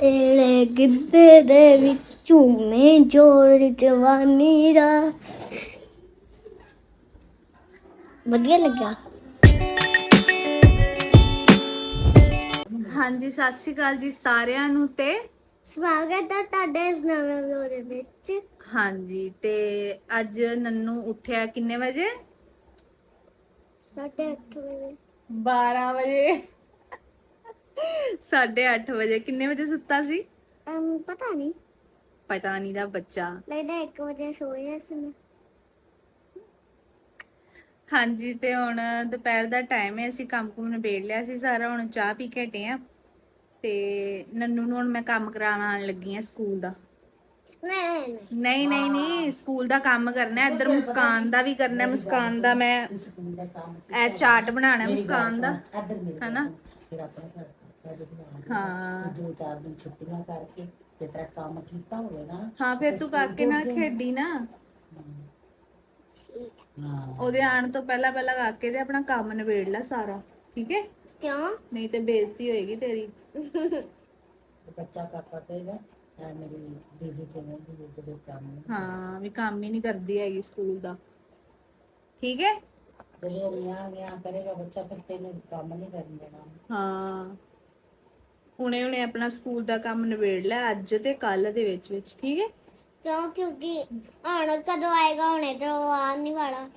ਤੇਰੇ ਗਿੱਧੇ ਦੇ ਵਿੱਚੋਂ ਮੈਂ ਜੋਰ ਜਵਾਨੀ ਦਾ। ਵਧੀਆ ਲੱਗਾ ਹਾਂਜੀ ਸਤਿ ਸ਼੍ਰੀ ਅਕਾਲ ਜੀ ਸਾਰਿਆਂ ਨੂੰ ਤੇ ਸਵਾਗਤ ਹੈ ਤੁਹਾਡਾ ਇਸ ਨਵੇਂ ਵਲੋਗ ਦੇ ਵਿੱਚ। ਹਾਂਜੀ ਤੇ ਅੱਜ ਨੰਨੂ ਉੱਠਿਆ ਕਿੰਨੇ ਵਜੇ? ਸਾਢੇ ਅੱਠ ਵਜੇ। 12 ਵਜੇ। 8:30 ਵਜੇ। ਕਿੰਨੇ ਵਜੇ ਸੁੱਤਾ ਸੀ? ਅਮ ਪਤਾ ਨਹੀਂ ਪਤਾ ਨਹੀਂ ਦਾ ਬੱਚਾ। ਲੱਗਦਾ 1 ਵਜੇ ਸੋਇਆ ਸੀ ਮੈਂ। ਹਾਂਜੀ ਤੇ ਹੁਣ ਦੁਪਹਿਰ ਦਾ ਟਾਈਮ ਹੈ ਅਸੀਂ ਕੰਮ ਕੁਮ ਨਿਬੇੜ ਲਿਆ ਸੀ ਸਾਰਾ। ਹੁਣ ਚਾਹ ਪੀ ਕੇ ਹਟੇ ਆ। ਤੇ ਨੰਨੂ ਨੂੰ ਹੁਣ ਮੈਂ ਕੰਮ ਕਰਾਉਣ ਲੱਗੀ ਆ ਸਕੂਲ ਦਾ। ਨਹੀਂ ਨਹੀਂ ਨਹੀਂ ਨਹੀਂ ਸਕੂਲ ਦਾ ਕੰਮ ਕਰਨਾ। ਹੈ ਇੱਧਰ ਮੁਸਕਾਨ ਦਾ ਵੀ ਕਰਨਾ। ਹੈ ਮੁਸਕਾਨ ਦਾ ਮੈਂ ਇਹ ਚਾਰਟ ਬਣਾਉਣਾ ਹੈ ਮੁਸਕਾਨ ਦਾ। ਹੈਨਾ? ਫਿਰ ਆਪਣਾ ਘਰ ਕੱਪੜਾ ਜਦੋਂ ਹਾਂ ਦੋ ਚਾਰ ਦਿਨ ਛੁੱਟੀਆਂ ਕਰਕੇ ਤੇ ਤੇਰਾ ਕੰਮ ਕੀਤਾ ਹੋਵੇ ਨਾ ਹਾਂ ਫਿਰ ਤੂੰ ਕਾਕੇ ਨਾਲ ਖੇਡੀ ਨਾ ਹਾਂ ਉਹਦੇ ਆਣ ਤੋਂ ਪਹਿਲਾਂ ਪਹਿਲਾਂ ਕਾਕੇ ਦੇ ਆਪਣਾ ਕੰਮ ਨਿਬੇੜ ਲੈ ਸਾਰਾ ਠੀਕ ਹੈ ਕਿਉਂ ਨਹੀਂ ਤੇ ਬੇਇੱਜ਼ਤੀ ਹੋਏਗੀ ਤੇਰੀ ਤੇ ਬੱਚਾ ਕਾਕਾ ਕਹੇਗਾ ਐ ਮੇਰੀ ਦੀਦੀ ਕਿਵੇਂ ਦੀ ਜਦੋਂ ਕੰਮ ਹਾਂ ਵੀ ਕੰਮ ਹੀ ਨਹੀਂ ਕਰਦੀ ਹੈਗੀ ਸਕੂਲ ਦਾ ਠੀਕ ਹੈ ਜਦੋਂ ਨਿਆ ਗਿਆ ਕਰੇਗਾ ਬੱਚਾ ਫਿਰ ਤੈਨੂੰ ਕੰਮ ਨਹੀਂ ਕਰਨ ਦੇਣਾ ਹਾਂ ਹੁਣੇ ਹੁਣੇ ਆਪਣਾ ਸਕੂਲ ਦਾ ਕੰਮ ਨਿਬੇੜ ਲੈ ਅੱਜ ਤੇ ਕੱਲ ਦੇ ਵਿੱਚ ਵਿੱਚ ਠੀਕ ਹੈ? ਕਿਉਂ? ਕਿਉਂਕਿ ਹੁਣ ਕਦੋਂ ਆਏਗਾ ਹੁਣੇ ਤਾਂ ਉਹ ਆ ਨਹੀਂ ਵਾਲਾ।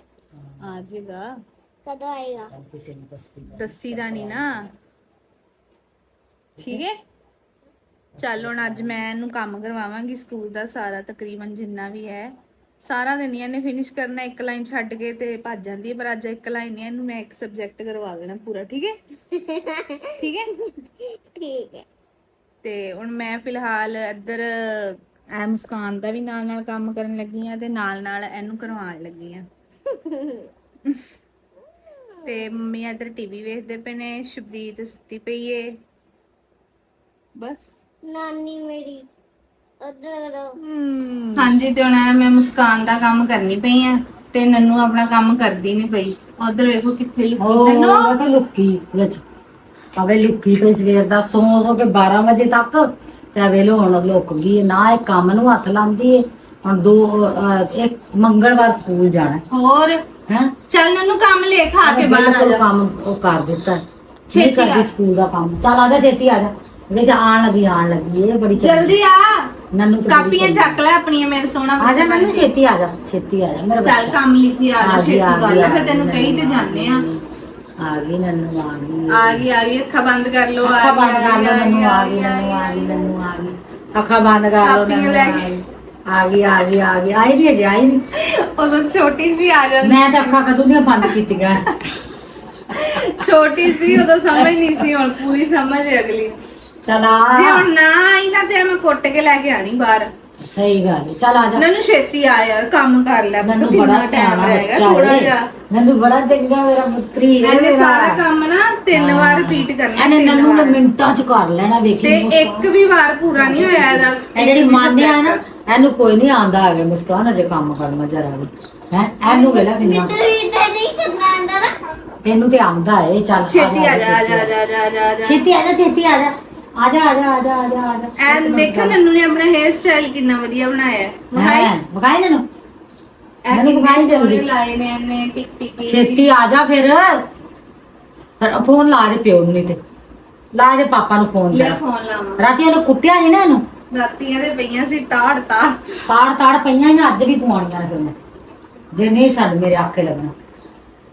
ਆ ਜਾਏਗਾ। ਕਦੋਂ ਆਏਗਾ? ਚੱਲ ਕਿਸੇ ਨੂੰ ਦੱਸੀ ਨਾ। ਦੱਸੀ ਦਾ ਨਹੀਂ ਨਾ। ਠੀਕ ਹੈ? ਚੱਲ ਹੁਣ ਅੱਜ ਮੈਂ ਇਹਨੂੰ ਕੰਮ ਕਰਵਾਵਾਂਗੀ ਸਕੂਲ ਦਾ ਸਾਰਾ ਤਕਰੀਬਨ ਜਿੰਨਾ ਵੀ ਹੈ। ਸਾਰਾ ਦਿਨ ਇਹਨੇ ਫਿਨਿਸ਼ ਕਰਨਾ ਇੱਕ ਲਾਈਨ ਛੱਡ ਕੇ ਤੇ ਭੱਜ ਜਾਂਦੀ ਹੈ ਪਰ ਅੱਜ ਇੱਕ ਲਾਈਨ ਹੈ ਇਹਨੂੰ ਮੈਂ ਇੱਕ ਸਬਜੈਕਟ ਕਰਵਾ ਦੇਣਾ ਪੂਰਾ ਠੀਕ ਹੈ? ਠੀਕ ਹੈ? ਠੀਕ ਹੈ। ਤੇ ਹੁਣ ਮੈਂ ਫਿਲਹਾਲ ਇੱਧਰ ਐ ਮੁਸਕਾਨ ਦਾ ਵੀ ਨਾਲ ਨਾਲ ਕੰਮ ਕਰਨ ਲੱਗੀ ਆ ਤੇ ਨਾਲ ਨਾਲ ਇਹਨੂੰ ਕਰਵਾਉਣ ਲੱਗੀ ਆ ਤੇ ਮੰਮੀ ਇੱਧਰ ਟੀਵੀ ਵੇਖਦੇ ਪਏ ਨੇ ਸ਼ਬਦੀਤ ਸੁੱਤੀ ਪਈ ਏ। ਬਸ। ਨਾਨੀ ਮੇਰੀ ਹਾਂਜੀ ਤੇ ਹੁਣ ਐ ਮੈਂ ਮੁਸਕਾਨ ਦਾ ਕੰਮ ਕਰਨੀ ਪਈ ਆ ਤੇ ਨੰਨੂ ਆਪਣਾ ਕੰਮ ਕਰਦੀ ਨਹੀਂ ਪਈ। ਉਧਰ ਵੇਖੋ ਕਿੱਥੇ ਲੁਕੀ ਨੰਨੂ। ਉਹ ਤਾਂ ਲੁੱਕੀ ਵਿੱਚ। ਆਵੇ ਲੁੱਕੀ ਪਈ ਸਵੇਰ ਦਾ ਸੌਂ ਹੋ ਕੇ 12 ਵਜੇ ਤੱਕ ਤੇ ਵੇਲੇ ਹੁਣ ਲੁੱਕ ਗਈ ਹੈ। ਨਾ ਇਹ ਕੰਮ ਨੂੰ ਹੱਥ ਲਾਉਂਦੀ ਏ ਹੁਣ ਦੋ ਅਹ, ਇੱਕ ਮੰਗਲਵਾਰ ਸਕੂਲ ਜਾਣਾ। ਹੋਰ? ਹੈ? ਚੱਲ ਨੰਨੂ ਕੰਮ ਲੈ ਖਾ ਕੇ ਬਾਹਰ ਆ ਜਾ। ਕੰਮ ਉਹ ਕਰ ਦਿੱਤਾ। ਛੇਤੀ ਛੇਤੀ ਆ। ਕਰਦੀ ਸਕੂਲ ਦਾ ਕੰਮ। ਚੱਲ ਆ ਜਾ ਛੇਤੀ ਆ ਜਾ। ਵੇਖ ਆਣ ਲੱਗੀ ਆਣ ਲੱਗੀ ਇਹ ਬੜੀ ਚੰਗੀ। ਜਲਦੀ ਆ ਨੰਨੂ ਤੇ ਬੜੀ ਕਾਪੀਆਂ ਚੰਗੀ। ਚੱਕ ਲੈ ਆਪਣੀਆਂ ਮੇਰੇ ਸੋਹਣਾ ਆ ਜਾ ਨੰਨੂ ਛੇਤੀ ਆ ਜਾ ਛੇਤੀ ਆ ਜਾ ਮੇਰਾ ਚੱਲ ਬੱਚਾ ਕੰਮ ਲਿਖੀ ਆ ਜਾ ਛੇਤੀ ਆ ਕਰ ਗਈ, ਲੈ ਆ ਫਿਰ ਤੈਨੂੰ ਕਹੀ ਤੇ ਜਾਂਦੇ ਆ ਆ ਗਈ ਨੰਨੂ ਆ ਗਈ ਆ ਗਈ ਆ ਗਈ ਅੱਖਾਂ ਬੰਦ ਕਰ ਲੋ ਆ ਅੱਖਾਂ ਗਈ, ਬੰਦ ਕਰ ਲਓ ਨੰਨੂ ਆ ਗਈ ਨੰਨੂ ਆ ਗਈ ਨੰਨੂ ਆ ਗਈ ਅੱਖਾਂ ਬੰਦ ਕਰ ਲਓ ਕਾਪੀਆਂ ਨੰਨੂ ਲੈ ਆ ਕੇ। ਗਈ ਆ ਗਈ ਆ ਗਈ ਆ ਗਈ ਆਈ ਨਹੀਂ ਅਜੇ ਆਈ ਨਹੀਂ ਉਦੋਂ ਛੋਟੀ ਸੀ ਆ ਜਾਂਦੀ ਮੈਂ ਤਾਂ ਅੱਖਾਂ ਕਦੋਂ ਦੀਆਂ ਬੰਦ ਕੀਤੀਆਂ ਛੋਟੀ ਸੀ ਉਦੋਂ ਸਮਝ ਨਹੀਂ ਸੀ ਹੁਣ ਪੂਰੀ ਸਮਝ ਹੈ ਅਗਲੀ ਚਲ ਆ। ਜੇ ਹੁਣ ਨਾ ਆਈ ਨਾ ਤੇ ਮੈਂ ਕੁੱਟ ਕੇ ਲੈ ਕੇ ਆਣੀ ਬਾਹਰ। ਸਹੀ ਗੱਲ ਹੈ ਚਲ ਆ ਜਾ। ਨੰਨੂ ਛੇਤੀ ਆ ਯਾਰ ਕੰਮ ਕਰ ਲੈ। ਕਿੰਨਾ ਬੜਾ ਸਿਆਣਾ ਬੱਚਾ ਥੋੜਾ ਜਿਹਾ। ਨੰਨੂ ਬੜਾ ਚੰਗਾ ਮੇਰਾ ਪੁੱਤਰੀ ਹੈ ਇਹਨੇ ਮੇਰਾ। ਸਾਰਾ ਕੰਮ ਨਾ ਤਿੰਨ ਵਾਰ ਰਿਪੀਟ ਕਰਨਾ ਇਹਨੇ ਤਿੰਨ ਨੰਨੂ ਨੇ ਵਾਰ। ਮਿੰਟਾਂ ਚ ਕਰ ਲੈਣਾ ਵੇਖੀ ਤੇ ਮੁਸਕਾਨ। ਇੱਕ ਵੀ ਵਾਰ ਪੂਰਾ ਨਹੀਂ ਹੋਇਆ ਇਹਦਾ। ਇਹ ਜਿਹੜੀ ਮਾਨਿਆ ਹੈ ਨਾ ਇਹਨੂੰ ਕੋਈ ਨਹੀਂ ਆਂਦਾ ਹੈਗਾ ਮੁਸਕਾਨ ਅਜੇ ਕੰਮ ਕਰਨਾ ਜਰਾ ਵੀ। ਹੈ ਇਹਨੂੰ ਵੇਲਾ ਕਿੰਨਾ ਤੇਰੀ ਤੇ ਨਹੀਂ ਕਰਨਾ ਅੰਦਰ ਤੈਨੂੰ ਤੇ ਆਉਂਦਾ ਏ ਚੱਲ ਛੇਤੀ ਆ ਜਾ ਆ ਜਾ ਆ ਜਾ, ਆ ਜਾ ਆ ਜਾ ਆ ਜਾ। ਛੇਤੀ ਆ ਜਾ ਛੇਤੀ ਆ ਜਾ। ਆ ਜਾ ਆ ਜਾ ਆ ਜਾ ਆ ਜਾ ਆ ਜਾ ਐਨ ਵੇਖੋ ਨੰਨੂ ਨੇ ਆਪਣਾ ਹੇਅਰ ਸਟਾਈਲ ਕਿੰਨਾ ਵਧੀਆ ਬਣਾਇਆ। ਹੈ ਹੈ ਬਗਾਈ ਨਨੂੰ? ਇਹ ਨੰਨੂ ਵਿਖਾਈ ਜਲਦੀ। ਲਾਏ ਨੇ ਇਹਨੇ ਟਿਕ ਟਿਕੀ ਛੇਤੀ ਆ ਜਾ ਫਿਰ ਫਿਰ ਫੋਨ ਲਾ ਦੇ ਪਿਓ ਨੂੰ ਨਹੀਂ ਤੇ। ਲਾ ਇਹਦੇ ਪਾਪਾ ਨੂੰ ਫੋਨ ਲੈ ਜਰਾ। ਫੋਨ ਲਾਵਾਂ ਰਾਤੀ ਉਹਨੇ ਕੁੱਟਿਆ ਸੀ ਨਾ ਇਹਨੂੰ? ਰਾਤੀਆਂ ਦੇ ਪਈਆਂ ਸੀ ਤਾੜ ਤਾੜ। ਤਾੜ ਤਾੜ ਪਈਆਂ ਇਹਨੇ ਅੱਜ ਵੀ ਪਵਾਉਣੀਆਂ ਨੇ ਫਿਰ ਮੈਂ। ਜੇ ਨਹੀਂ ਸਾਡੇ ਮੇਰੇ ਆਖੇ ਲੱਗਣਾ।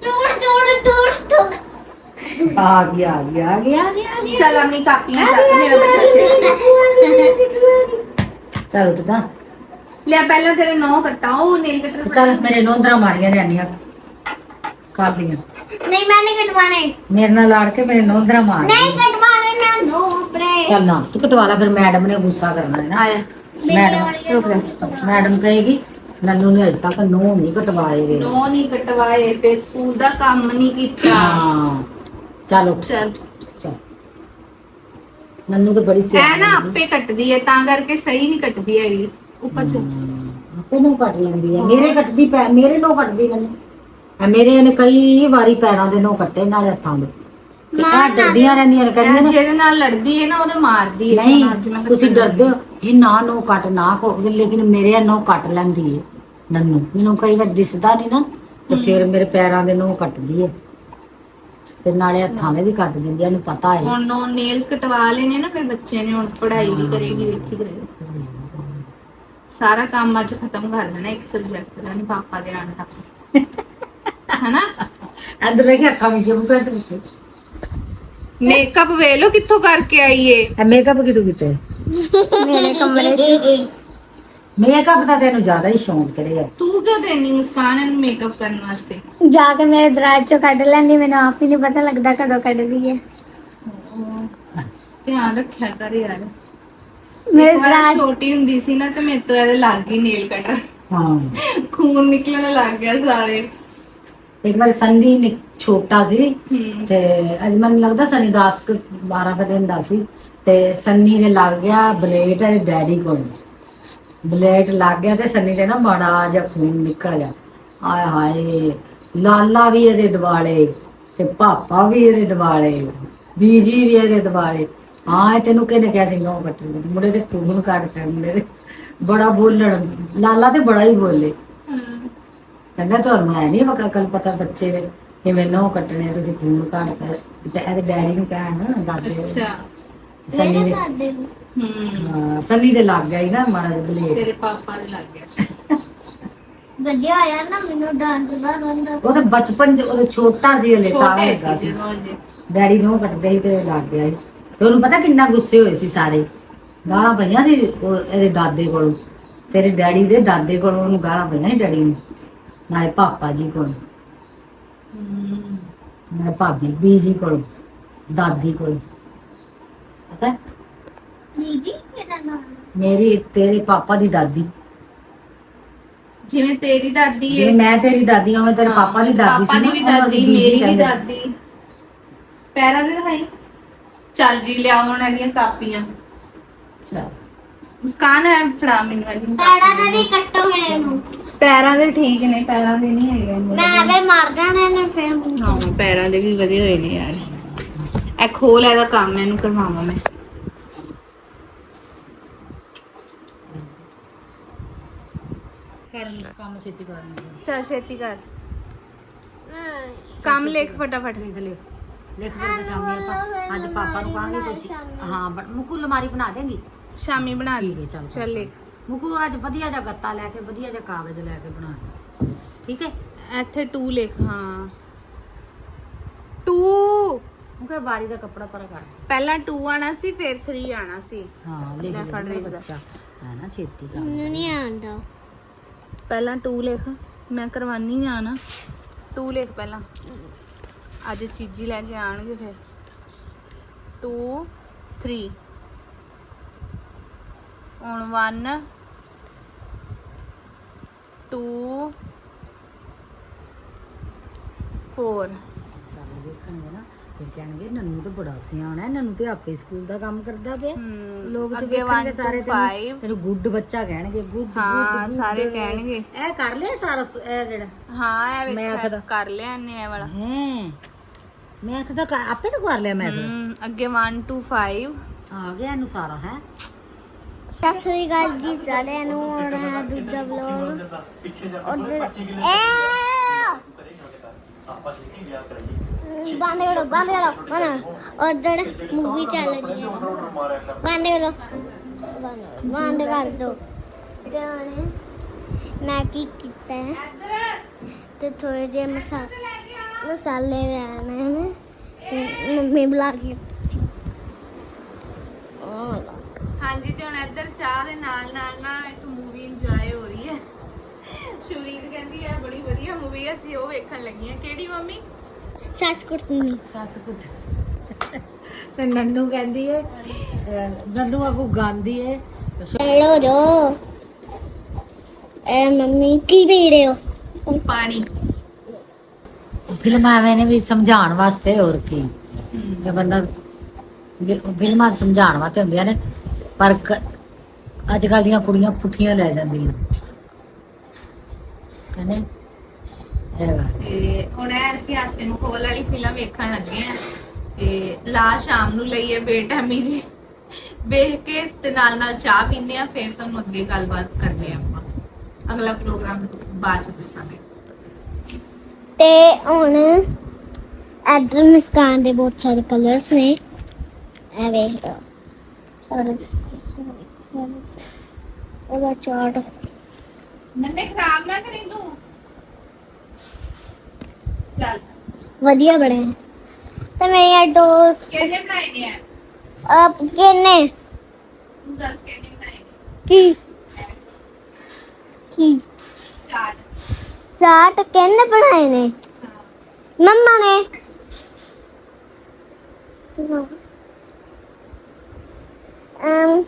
ਟੂੜ ਟੂੜ ਟੂੜ ਟੂੜ ਆ ਗਿਆ ਆ ਗਿਆ ਆ ਗਿਆ ਆ ਗਿਆ ਆ ਗਿਆ। ਚੱਲ ਆਪਣੀ ਕਾਪੀਆਂ ਚੱਕ ਮੇਰਾ ਬੱਚਾ ਛੇਤੀ ਚੱਲ ਉੱਠਦਾ। ਲੈ ਪਹਿਲਾਂ ਤੇਰੇ ਨੌ ਕਟਾਓ ਨੇਲ ਕਟਰ ਚੱਲ ਮੇਰੇ ਨੋਂਦਰਾ ਮਾਰੀਆਂ ਰਹਿਣੀਆਂ ਕਰ ਨਹੀਂ ਮੈਂ ਨਹੀਂ ਕਟਵਾਣੇ ਮੇਰੇ ਨਾਲ ਲੜ ਕੇ ਮੇਰੇ ਨੋਂਦਰਾ ਮਾਰ ਨਹੀਂ ਕਟਵਾਣੇ ਮੈਂ ਨੋ ਬਰੇ ਚੱਲ ਨਾ ਤੂੰ ਕਟਵਾ ਲੈ ਫਿਰ ਮੈਡਮ ਨੇ ਗੁੱਸਾ ਕਰਨਾ ਹੈ ਨਾ। ਆਇਆ। ਮੈਡਮ ਰੁਕ ਜਾ। ਮੈਡਮ ਕਹੇਗੀ ਨੰਨੂ ਨੇ ਅਜੇ ਤੱਕ ਨੋ ਨਹੀਂ ਕਟਵਾਏ ਵੇ। ਨੌ ਨਹੀਂ ਕਟਵਾਏ ਫਿਰ ਸਕੂਲ ਦਾ ਕੰਮ ਨਹੀਂ ਕੀਤਾ। ਹਾਂ। ਚੱਲ। ਉੱਠ ਚੱਲ। ਚੱਲ। ਨੰਨੂ ਤਾਂ ਬੜੀ ਐ ਸਿਆਣੀ ਨਾ ਆਪੇ ਕੱਟਦੀ ਹੈ ਤਾਂ ਕਰਕੇ ਸਹੀ ਨਹੀਂ ਕੱਟਦੀ ਹੈਗੀ। ਉੱਪਰ ਚ ਆਪੇ ਨੂੰ ਕੱਟ ਲੈਂਦੀ ਹੈ। ਮੇਰੇ ਕੱਟਦੀ ਪੈ ਮੇਰੇ ਨੋ ਕੱਟਦੀ ਨੰਨੂ। ਆ ਮੇਰੇ ਨੇ ਕਈ ਵਾਰੀ ਪੈਰਾਂ ਦੇ ਨੋ ਕੱਟੇ ਨਾਲੇ ਹੱਥਾਂ ਦੇ। ਤੇ ਇਹ ਡਰਦੀਆਂ ਰਹਿੰਦੀਆਂ ਨੇ ਕਹਿੰਦੀਆਂ ਨੇ। ਜਿਹਦੇ ਨਾਲ ਲੜਦੀ ਹੈ ਨਾ ਉਹਦੇ ਮਾਰਦੀ ਹੈ। ਨਹੀਂ ਤੁਸੀਂ ਡਰਦੇ ਹੋ। ਇਹ ਨਾ ਨੋ ਕੱਟ ਨਾ ਕੋ ਲੇਕਿਨ ਮੇਰੇ ਨੋ ਕੱਟ ਲੈਂਦੀ ਏ ਨੰਨੂ। ਮੈਨੂੰ ਕਈ ਵਾਰ ਦਿਸਦਾ ਨਹੀਂ ਨਾ ਤੇ ਫਿਰ ਮੇਰੇ ਪੈਰਾਂ ਦੇ ਨੋ ਕੱਟਦੀ ਏ ਤੇ ਨਾਲੇ ਹੱਥਾਂ ਦੇ ਵੀ ਕੱਟ ਦਿੰਦੀ ਆ ਇਹਨੂੰ ਪਤਾ ਹੈ ਹੁਣ ਉਹ ਨੇਲਸ ਕਟਵਾ ਲੈਣੇ ਨਾ ਫਿਰ ਬੱਚੇ ਨੇ ਹੁਣ ਪੜ੍ਹਾਈ ਵੀ ਕਰੇਗੀ ਵੇਖੀ ਕਰੇਗੀ। ਸਾਰਾ ਕੰਮ ਅੱਜ ਖਤਮ ਕਰ ਦੇਣਾ ਇੱਕ ਸਬਜੈਕਟ ਦਾ ਨਹੀਂ ਪਾਪਾ ਦੇ ਆਣ ਤੱਕ ਹੈਨਾ? ਅੰਦਰ ਲੈ ਕੇ ਅੱਖਾਂ ਵਿੱਚ ਮੁਕਾ ਤੇ ਮੇਕਅਪ ਵੇ ਲੋ ਕਿੱਥੋਂ ਕਰਕੇ ਆਈਏ ਮੇਕਅਪ ਕਿਤੋਂ ਕੀਤਾ? ਮੇਰੇ ਕਮਰੇ 'ਚ। ਮੇਕਅਪ ਦਾ ਤੈਨੂੰ ਜ਼ਿਆਦਾ ਹੀ ਸ਼ੌਂਕ ਚੜਿਆ। ਤੂੰ ਕਿਉਂ ਦੇਣੀ ਮੁਸਕਾਨ ਇਹਨੂੰ ਮੇਕਅਪ ਕਰਨ ਵਾਸਤੇ? ਜਾ ਕੇ ਮੇਰੇ ਦਰਾਜ 'ਚੋਂ ਕੱਢ ਲੈਂਦੀ ਮੈਨੂੰ ਆਪ ਹੀ ਨਹੀਂ ਪਤਾ ਲੱਗਦਾ ਕਦੋਂ ਕੱਢਦੀ ਹੈ। ਧਿਆਨ ਰੱਖਿਆ ਕਰ ਯਾਰ। ਮੇਰੇ ਇੱਕ ਵਾਰ ਦਰਾਜ ਛੋਟੀ ਹੁੰਦੀ ਸੀ ਨਾ ਤੇ ਮੇਰੇ ਤੋਂ ਇਹਦੇ ਲੱਗ ਗਈ ਨੇਲ ਕਟਰ ਹਾਂ। ਖੂਨ ਨਿਕਲਣ ਲੱਗ ਗਿਆ ਸਾਰੇ। ਇੱਕ ਵਾਰ ਸੰਨੀ ਨੇ ਛੋਟਾ ਸੀ ਹੂੰ। ਤੇ ਅੱਜ ਮੈਨੂੰ ਲੱਗਦਾ ਸਨੀ 10 ਕੁ 12 ਕੁ ਦਿਨ ਦਾ ਸੀ ਤੇ ਸੰਨੀ ਦੇ ਲੱਗ ਗਿਆ ਬਲੇਡ ਇਹਦੇ ਡੈਡੀ ਕੋਲ। ਬਲੇਡ ਲੱਗ ਗਿਆ ਤੇ ਸੰਨੀ ਦੇ ਨਾ ਬੜਾ ਜਿਹਾ ਖੂਨ ਨਿਕਲ ਗਿਆ। ਆਏ ਹਾਏ ਲਾਲਾ ਵੀ ਇਹਦੇ ਦਿਵਾਲੇ ਤੇ ਪਾਪਾ ਵੀ ਇਹਦੇ ਦਿਵਾਲੇ ਬੀਜੀ ਵੀ ਇਹਦੇ ਦਿਵਾਲੇ। ਹਾਂ ਇਹ ਤੈਨੂੰ ਕਿਹਨੇ ਕਿਹਾ ਸੀ ਨੋ ਕੱਟਣ? ਮੁੰਡੇ ਦੇ ਖੂਨ ਕੱਢਤਾ ਮੁੰਡੇ ਦੇ। ਬੜਾ ਬੋਲਣ ਲਾਲਾ ਤੇ ਬੜਾ ਹੀ ਬੋਲੇ। ਕਹਿੰਦਾ ਤੁਹਾਨੂੰ ਐ ਨਹੀਂ ਪਤਾ ਕੱਲ ਪਤਾ ਬੱਚੇ ਦੇ ਕਿਵੇਂ ਨੋ ਕੱਟਣੇ ਤੁਸੀਂ ਖੂਨ ਕੱਢਤਾ ਤੇ ਇਹਦੇ ਡੈਡੀ ਨੂੰ ਕਹਿਣ ਦਾਦੇ। ਅੱਛਾ। ਸੰਨੀ ਦੇ ਹਾਂ, ਸੰਨੀ ਦੇ ਲੱਗ ਗਿਆ ਸੀ ਨਾ ਮਾੜਾ ਜਿਹਾ ਬਲੇਡ। ਤੇਰੇ ਪਾਪਾ ਦੇ ਲੱਗ ਗਿਆ ਸੀ। ਵਧੀਆ ਹੋਇਆ ਨਾ ਮੈਨੂੰ ਡਾਂਸ ਦਾ ਰੰਦਾ ਉਹ ਤਾਂ ਬਚਪਨ ਚ ਉਹ ਛੋਟਾ ਸੀ ਹਲੇ ਤਾਂ ਛੋਟੇ ਹੈਗਾ ਸੀ ਸੀ। ਜਦੋਂ ਅਜੇ ਡੈਡੀ ਨੂੰ ਕੱਟਦੇ ਸੀ ਤੇ ਲੱਗ ਗਿਆ ਸੀ। ਤੇ ਉਹਨੂੰ ਪਤਾ ਕਿੰਨਾ ਗੁੱਸੇ ਹੋਏ ਸੀ ਸਾਰੇ। ਗਾਲਾਂ ਪਈਆਂ ਸੀ ਉਹ ਇਹਦੇ ਦਾਦੇ ਕੋਲੋਂ। ਤੇਰੇ ਡੈਡੀ ਦੇ ਦਾਦੇ ਕੋਲੋਂ ਉਹਨੂੰ ਗਾਲਾਂ ਪਈਆਂ ਸੀ ਡੈਡੀ ਨੂੰ। ਨਾਲੇ ਪਾਪਾ ਜੀ ਕੋਲ। ਹੂੰ। ਨਾਲੇ ਭਾਬੀ ਬੀਜੀ ਕੋਲ। ਦਾਦੀ ਕੋਲ। ਪਤਾ? ਦੀਦੀ ਮੇਰਾ ਨਾਮ। ਮੇਰੀ ਤੇਰੇ ਪਾਪਾ ਦੀ ਦਾਦੀ। ਜਿਵੇਂ ਤੇਰੀ ਦਾਦੀ ਹੈ ਮੈਂ ਤੇਰੀ ਦਾਦੀ ਹਾਂ ਉਵੇਂ ਤੇਰੇ ਪਾਪਾ ਦੀ ਦਾਦੀ ਪਾਪਾ ਸੀ ਦੀ ਨਾ, ਵੀ ਉਹਨੂੰ ਦਾਦੀ ਅਸੀਂ ਬੀਜੀ ਮੇਰੀ ਵੀ ਕਹਿੰਦੇ। ਦਾਦੀ। ਪੈਰਾਂ ਦੇ ਦਿਖਾਈ। ਚੱਲ ਜੀ ਲਿਆਓ ਹੁਣ ਇਹਦੀਆਂ ਕਾਪੀਆਂ। ਅੱਛਾ ਮੁਸਕਾਨ ਹੈ ਫੜਾ ਮੈਨੂੰ ਇਹਦੀ। ਪੈੜਾ ਦਾ ਵੀ ਕੱਟੋ ਮੇਰੇ ਨੂੰ ਪੈਰਾਂ ਦੇ ਠੀਕ ਨੇ ਪੈਰਾਂ ਦੇ ਨਹੀਂ ਹੈਗੇ ਮੈਂ ਐਵੇਂ ਮਾਰ ਜਾਣਾ ਇਹਨੇ ਫਿਰ। ਮੂੰਹ ਹਾਂ ਪੈਰਾਂ ਦੇ ਵੀ ਵਧੇ ਹੋਏ ਨੇ ਯਾਰ। ਇਹ ਖੋਲ ਇਹਦਾ ਕੰਮ ਹੈ, ਇਹਨੂੰ ਕਰਵਾਵਾਂ ਮੈਂ। ਕਰਨ ਕੰਮ ਛੇਤੀ ਕਰਨ ਚੱਲ ਛੇਤੀ ਕਰ ਕੰਮ ਲਿਖ ਫਟਾਫਟ ਲਿਖ ਲਿਖ ਲਿਖ ਫਿਰ ਸ਼ਾਮੀ ਆਪਾਂ ਅੱਜ ਪਾਪਾ ਨੂੰ ਕਹਾਂਗੇ ਕੁਝ ਹਾਂ ਬਟ ਮੁਕੂ ਲਮਾਰੀ ਬਣਾ ਦੇਂਗੀ ਸ਼ਾਮੀ ਬਣਾ ਠੀਕ ਦੇ ਹੈ ਚੱਲ ਚੱਲ ਲਿਖ ਮੁਕੂ ਅੱਜ ਵਧੀਆ ਜਿਹਾ ਗੱਤਾ ਲੈ ਕੇ ਵਧੀਆ ਜਿਹਾ ਕਾਗਜ਼ ਲੈ ਕੇ ਬਣਾ ਦੇ। ਠੀਕ ਹੈ ਇੱਥੇ 2 ਲਿਖ ਹਾਂ 2 ਮੁਕੂ ਇਹ ਬਾਰੀ ਦਾ ਕੱਪੜਾ ਪਰ ਕਰ ਪਹਿਲਾਂ 2 ਆਣਾ ਸੀ ਫਿਰ 3 ਆਣਾ ਸੀ ਹਾਂ ਲਿਖ ਲੈ ਲੈ ਫੜ ਲਿਖ ਲੈ। ਬੱਚਾ ਹੈ ਨਾ ਛੇਤੀ ਕਰ ਮੈਨੂੰ ਨਹੀਂ ਆਉਂਦਾ ਪਹਿਲਾਂ 2 ਲਿਖ, ਮੈਂ ਕਰਵਾਨੀ ਆ ਨਾ। 2 ਲਿਖ ਪਹਿਲਾਂ। ਅੱਜ ਚੀਜ਼ੀ ਲੈ ਕੇ ਆਣਗੇ ਫਿਰ। 2 3 ਹੁਣ 1 2 4 ਸਾਰੇ ਦੇਖਣਗੇ ਨਾ। ਫਿਰ ਕਹਿਣਗੇ ਨੰਨੂ ਤਾਂ ਬੜਾ ਸਿਆਣਾ ਹੈ ਨੰਨੂ ਤੇ ਆਪੇ ਸਕੂਲ ਦਾ ਕੰਮ ਕਰਦਾ ਪਿਆ। ਲੋਕ ਚ ਅੱਗੇ ਵੇਖਣਗੇ 1 ਸਾਰੇ 2 ਤੈਨੂੰ 5 ਤੈਨੂੰ ਗੁੱਡ ਬੱਚਾ ਕਹਿਣਗੇ ਗੁੱਡ ਹਾਂ ਸਾਰੇ ਕਹਿਣਗੇ। ਇਹ ਕਰ ਲਿਆ ਸਾਰਾ ਸ- ਇਹ ਜਿਹੜਾ? ਹਾਂ ਇਹ Math ਵੇਖ ਦਾ। ਕਰ ਲਿਆ ਇਹਨੇ ਇਹ ਵਾਲਾ। ਹੈ ਮੈਥ ਤਾਂ ਕਰ- ਆਪੇ ਤਾਂ ਕਰ ਲਿਆ ਮੈਥ। ਹਮ, ਅੱਗੇ 1 2 5 ਆ ਗਿਆ ਇਹਨੂੰ ਸਾਰਾ ਹੈ। ਸਤਿ ਸ੍ਰੀ ਅਕਾਲ ਜੀ ਸਾਰਿਆਂ ਨੂੰ ਹੈ ਦੂਜਾ ਵਲੋਗ ਉਧਰ ਬੰਦ ਕਰੋ ਬੰਦ ਕਰੋ ਬੰਦ ਉਧਰ ਮੂਵੀ ਚੱਲ ਰਹੀ ਹੈ। ਬੰਦ ਕਰੋ। ਬੰਦ- ਬੰਦ ਕਰ ਦੋ। ਤੇ ਹੁਣ ਮੈਂ ਕੀ ਕੀਤਾ ਤੇ ਥੋੜੇ ਜਿਹੇ ਮਸਾ ਮਸਾਲੇ ਲੈਣੇ ਨੇ। ਤੇ ਮੰਮੀ ਬੁਲਾ ਕੇ ਹਾਂਜੀ ਤੇ ਹੁਣ ਇੱਧਰ ਚਾਹ ਦੇ ਨਾਲ ਨਾਲ ਨਾ ਇੱਕ ਮੂਵੀ ਇੰਜੋਏ ਹੋ ਰਹੀ ਹੈ ਸ਼ੁਰੀਤ ਕਹਿੰਦੀ ਹੈ ਬੜੀ ਵਧੀਆ ਮੂਵੀ ਹੈ ਅਸੀਂ ਉਹ ਵੇਖਣ ਲੱਗੀਆਂ ਕਿਹੜੀ ਮੰਮੀ? ਸੱਸ ਕੁੱਟਣੀ ਸੱਸ ਕੁੱਟ ਤੇ ਨੰਨੂ ਕਹਿੰਦੀ ਏ ਅਹ, ਨੰਨੂ ਆਗੂ ਗਾਂਦੀ ਏ ਹੈਲੋ ਜੋ ਐ ਮੰਮੀ ਕੀ ਪੀ ਰਹੇ ਹੋ? ਪਾਣੀ। ਫਿਲਮਾਂ ਐਵੇਂ ਨੇ ਵੀ ਸਮਝਾਉਣ ਵਾਸਤੇ ਹੋਰ ਕੀ। ਇਹ ਬੰਦਾ ਫਿਲਮਾਂ ਸਮਝਾਉਣ ਵਾਸਤੇ ਹੁੰਦੀਆਂ ਨੇ ਪਰ ਅੱਜ ਕੱਲ ਦੀਆਂ ਕੁੜੀਆਂ ਪੁੱਠੀਆਂ ਲੈ ਜਾਂਦੀਆਂ। ਇਹ ਗੱਲ ਤੇ। ਹੁਣ ਇਹ ਅਸੀਂ ਹਾਸੇ ਮਖੌਲ ਵਾਲੀ ਫਿਲਮ ਵੇਖਣ ਲੱਗੇ ਆ। ਤੇ ਲਾ ਸ਼ਾਮ ਨੂੰ ਲਈਏ ਬੇਟਾਮੀ ਜੀ। ਵੇਖ ਕੇ ਤੇ ਨਾਲ ਨਾਲ ਚਾਹ ਪੀਂਦੇ ਆ ਫਿਰ ਤੁਹਾਨੂੰ ਅੱਗੇ ਗੱਲਬਾਤ ਕਰਦੇ ਆ ਆਪਾਂ। ਅਗਲਾ ਪ੍ਰੋਗਰਾਮ ਬਾਅਦ ਚ ਦੱਸਾਂਗੇ। ਤੇ ਹੁਣ ਇੱਧਰ ਮੁਸਕਾਨ ਦੇ ਬਹੁਤ ਸਾਰੇ ਕਲਰਸ ਨੇ। ਇਹ ਵੇਖ ਲਓ। ਸਾਰੇ ਉਹਦਾ ਚਾਰਟ ਨੰਨੇ ਖਰਾਬ ਨਾ ਕਰੀ ਤੂੰ। ਚੱਲ। ਵਧੀਆ ਬਣੇ। ਹੈ। ਤੇ ਮੇਰੇ ਡੋਲਸ ਕਿਹਨੇ ਬਣਾਏ ਨੇ ਆ? ਆਪ ਕਿੰਨੇ? ਤੂੰ ਦੱਸ ਕਿਹਨੇ ਬਣਾਏ ਨੇ? ਕੀ? ਕੀ? ਚਾਰ ਚਾਰਟ ਕਿੰਨੇ ਬਣਾਏ ਨੇ? ਹਾਂ। ਮੰਮਾ ਨੇ। ਅਮ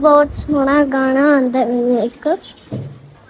ਬਹੁਤ ਸੋਹਣਾ ਗਾਣਾ ਆਂਦਾ ਮੈਨੂੰ ਇੱਕ।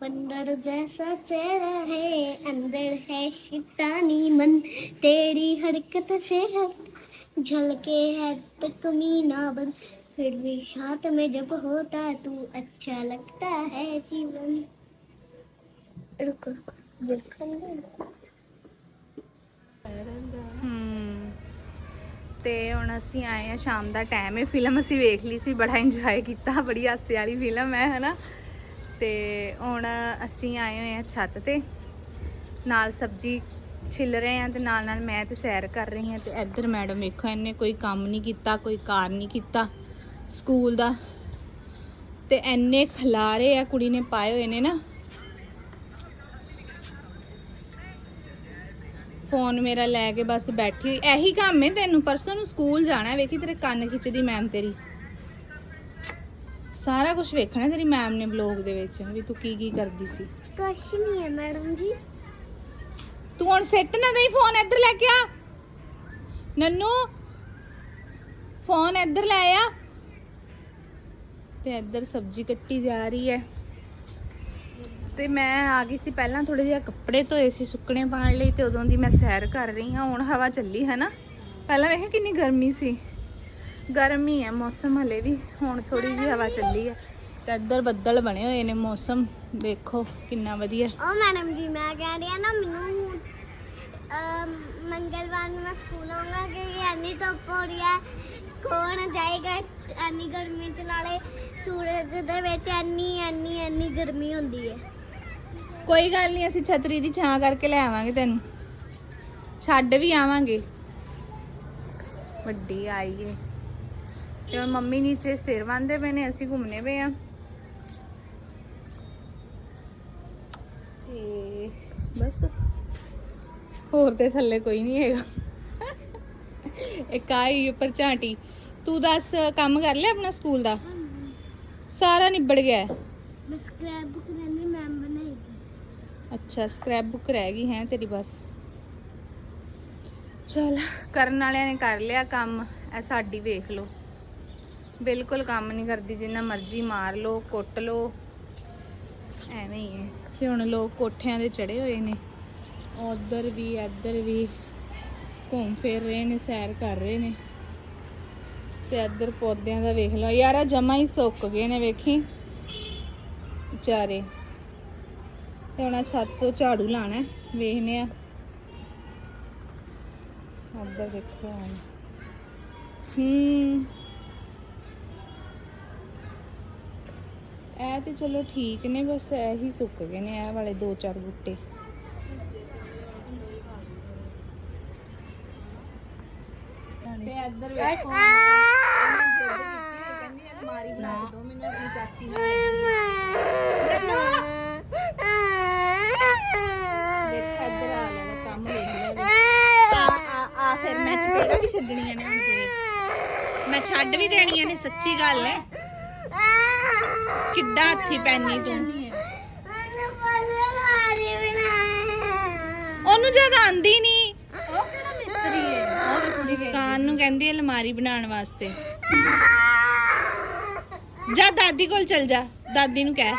बंदर जैसा चेहरा है अंदर है शैतानी मन तेरी हरकत से हट झलके है तो कमीना बन फिर भी साथ में जब होता तू अच्छा लगता है जीवन रुको रुको देखो ਹਮ ਤੇ ਹੁਣ ਅਸੀਂ ਆਏ ਆ ਸ਼ਾਮ ਦਾ ਟਾਈਮ ਹੈ ਫਿਲਮ ਅਸੀਂ ਵੇਖ ਲਈ ਸੀ ਬੜਾ ਇੰਜੋਏ ਕੀਤਾ ਬੜੀ ਹਾਸੇ ਵਾਲੀ ਫਿਲਮ ਹੈ ਹਨਾ ਤੇ ਹੁਣ ਅਸੀਂ ਆਏ ਹੋਏ ਆ ਛੱਤ ਤੇ। ਨਾਲ ਸਬਜੀ ਛਿੱਲ ਰਹੇ ਆ ਤੇ ਨਾਲ ਨਾਲ ਮੈਂ ਤੇ ਸੈਰ ਕਰ ਰਹੀ ਹਾਂ ਤੇ ਇੱਧਰ ਮੈਡਮ ਵੇਖੋ, ਇਹਨੇ ਕੋਈ ਕੰਮ ਨਹੀਂ ਕੀਤਾ, ਕੋਈ ਕਾਰ ਨਹੀਂ ਕੀਤਾ ਸਕੂਲ ਦਾ। ਤੇ ਐਨੇ ਖਲਾਰੇ ਆ ਕੁੜੀ ਨੇ ਪਾਏ ਹੋਏ ਨੇ ਨਾ। ਫੋਨ ਮੇਰਾ ਲੈ ਕੇ ਬਸ ਬੈਠੀ ਹੋਈ। ਇਹੀ ਕੰਮ ਹੈ ਤੈਨੂੰ, ਪਰਸੋਂ ਨੂੰ ਸਕੂਲ ਜਾਣਾ ਵੇਖੀ ਤੇਰੇ ਕੰਨ ਖਿੱਚਦੀ ਮੈਮ ਤੇਰੀ। ਸਾਰਾ ਕੁਝ ਵੇਖਣਾ ਤੇਰੀ ਮੈਮ ਨੇ ਬਲੌਗ ਦੇ ਵਿੱਚ ਵੀ ਤੂੰ ਕੀ ਕੀ ਕਰਦੀ ਸੀ। ਕੁਛ ਨਹੀਂ ਹੈ ਮੈਡਮ ਜੀ। ਤੂੰ ਹੁਣ ਸੈੱਟ ਨਾ ਦੇਈ ਫੋਨ ਇੱਧਰ ਲੈ ਕੇ ਆ। ਨੰਨੂ ਫੋਨ ਇੱਧਰ ਲੈ ਆ। ਤੇ ਇੱਧਰ ਸਬਜ਼ੀ ਕੱਟੀ ਜਾ ਰਹੀ ਹੈ। ਤੇ ਮੈਂ ਆ ਗਈ ਸੀ ਪਹਿਲਾਂ ਥੋੜੇ ਜਿਹਾ ਕੱਪੜੇ ਧੋਏ ਸੀ ਸੁੱਕਣੇ ਪਾਣ ਲਈ ਤੇ ਉਦੋਂ ਦੀ ਮੈਂ ਸੈਰ ਕਰ ਰਹੀ ਹਾਂ ਹੁਣ ਹਵਾ ਚੱਲੀ ਹੈ ਨਾ। ਪਹਿਲਾਂ ਵੇਖਿਆ ਕਿੰਨੀ ਗਰਮੀ ਸੀ। ਗਰਮੀ ਹੈ ਮੌਸਮ ਹਲੇ ਵੀ ਹੁਣ ਥੋੜੀ ਜਿਹੀ ਹਵਾ ਚੱਲੀ ਹੈ ਤੇ ਇੱਧਰ ਬੱਦਲ ਬਣੇ ਹੋਏ ਨੇ ਮੌਸਮ ਦੇਖੋ ਕਿੰਨਾ ਵਧੀਆ। ਉਹ ਮੈਡਮ ਜੀ ਮੈਂ ਕਹਿ ਰਹੀ ਆ ਨਾ ਮੈਨੂੰ ਮੰਗਲਵਾਰ ਨੂੰ ਮੈਂ ਸਕੂਲ ਆਉਂਗਾ ਕਿ ਐਨੀ ਧੁੱਪ ਹੋ ਰਹੀ ਹੈ। ਕੌਣ ਜਾਏਗਾ ਐਨੀ ਗਰਮੀ ਚ? ਨਾਲੇ ਸੂਰਜ ਦੇ ਵਿੱਚ ਐਨੀ ਐਨੀ ਐਨੀ ਗਰਮੀ ਹੁੰਦੀ ਹੈ। ਕੋਈ ਗੱਲ ਨਹੀਂ ਅਸੀਂ ਛਤਰੀ ਦੀ ਛਾਂ ਕਰਕੇ ਲੈ ਆਵਾਂਗੇ ਤੈਨੂੰ। ਛੱਡ ਵੀ ਆਵਾਂਗੇ। ਵੱਡੀ ਆਈ ਏ। ਤੇ ਮੰਮੀ ਨੀਚੇ ਸਿਰ ਵਾਂਦੇ ਪਏ ਨੇ ਅਸੀਂ ਘੁੰਮਨੇ ਪਏ ਆ। ਤੇ ਬਸ। ਹੋਰ ਤੇ ਥੱਲੇ ਕੋਈ ਨਹੀਂ ਹੈਗਾ। ਇੱਕ ਆਈ ਉੱਪਰ ਝਾਂਟੀ। ਤੂੰ ਦੱਸ ਕੰਮ ਕਰ ਲਿਆ ਆਪਣਾ ਸਕੂਲ ਦਾ? ਸਾਰਾ ਨਿਬੜ ਗਿਆ? ਮੈਂ ਸਕ੍ਰੈਪ ਬੁੱਕ ਰਹਿਣੀ ਮੈਮ ਬਣਾਈ ਅੱਛਾ ਸਕ੍ਰੈਪ ਬੁੱਕ ਰਹਿ ਗਈ ਹੈ ਤੇਰੀ ਬਸ। ਚਲ ਕਰਨ ਵਾਲਿਆਂ ਨੇ ਕਰ ਲਿਆ ਕੰਮ ਐ ਸਾਡੀ ਵੇਖ ਲਓ। ਬਿਲਕੁਲ ਕੰਮ ਨਹੀਂ ਕਰਦੀ, ਜਿੰਨਾ ਮਰਜ਼ੀ ਮਾਰ ਲਓ, ਕੁੱਟ ਲਓ। ਐਵੇਂ ਹੀ ਹੈ। ਤੇ ਹੁਣ ਲੋਕ ਕੋਠਿਆਂ ਦੇ ਚੜੇ ਹੋਏ ਨੇ। ਉਧਰ ਵੀ, ਇੱਧਰ ਵੀ ਘੁੰਮ ਫਿਰ ਰਹੇ ਨੇ, ਸੈਰ ਕਰ ਰਹੇ ਨੇ। ਤੇ ਇੱਧਰ ਪੌਦਿਆਂ ਦਾ ਵੇਖ ਲਓ। ਯਾਰ ਆ ਜਮਾ ਹੀ ਸੁੱਕ ਗਏ ਨੇ, ਵੇਖੀ। ਵਿਚਾਰੇ। ਤੇ ਹੁਣ ਛੱਤ ਤੋਂ ਝਾੜੂ ਲਾਣਾ ਹੈ। ਵੇਖਨੇ ਆ ਉੱਧਰ ਦੇਖੋ ਹੁਣ। ਹੂੰ। ਇਹ ਤੇ ਚਲੋ ਠੀਕ ਨੇ ਬਸ ਇਹ ਸੁੱਕ ਗਏ ਨੇ ਇਹ ਵਾਲੇ ਦੋ ਚਾਰ ਬੂਟੇ। ਤੇ ਇੱਧਰ ਵੇਖੋ। ਉਹਨੇ ਜਿੱਦ ਕੀਤੀ ਹੈ, ਕਹਿੰਦੀ ਅਲਮਾਰੀ ਬਣਾ ਕੇ ਦਿਓ ਮੈਨੂੰ ਆਪਣੀ ਚਾਚੀ ਨਾਲ। ਵੇਖ ਇੱਧਰ ਆ ਲੈ ਕੰਮ ਵੇਖ ਲੈ ਆ ਆ ਆ ਫਿਰ ਮੈਂ ਚਪੇੜਾ ਵੀ ਛੱਡਣੀਆਂ ਨੇ ਹੁਣ ਤੇਰੇ ਮੈਂ ਛੱਡ ਵੀ ਦੇਣੀਆਂ ਨੇ ਸੱਚੀ ਗੱਲ ਹੈ। ਕਿੱਡਾ ਹੱਥੀ ਪੈਣੀ ਤੂੰ। ਉਹਨੂੰ ਜਦ ਆਂਦੀ ਨਹੀਂ ਉਹ ਕਿਹੜਾ ਮਿਸਤਰੀ ਹੈ? ਉਹ ਵੀ ਕੁੜੀ ਮੁਸਕਾਨ ਨੂੰ ਕਹਿੰਦੀ ਹੈ ਅਲਮਾਰੀ ਬਣਾਉਣ ਵਾਸਤੇ। ਜਾ ਦਾਦੀ ਕੋਲ ਚਲ ਜਾ। ਦਾਦੀ ਨੂੰ ਕਹਿ।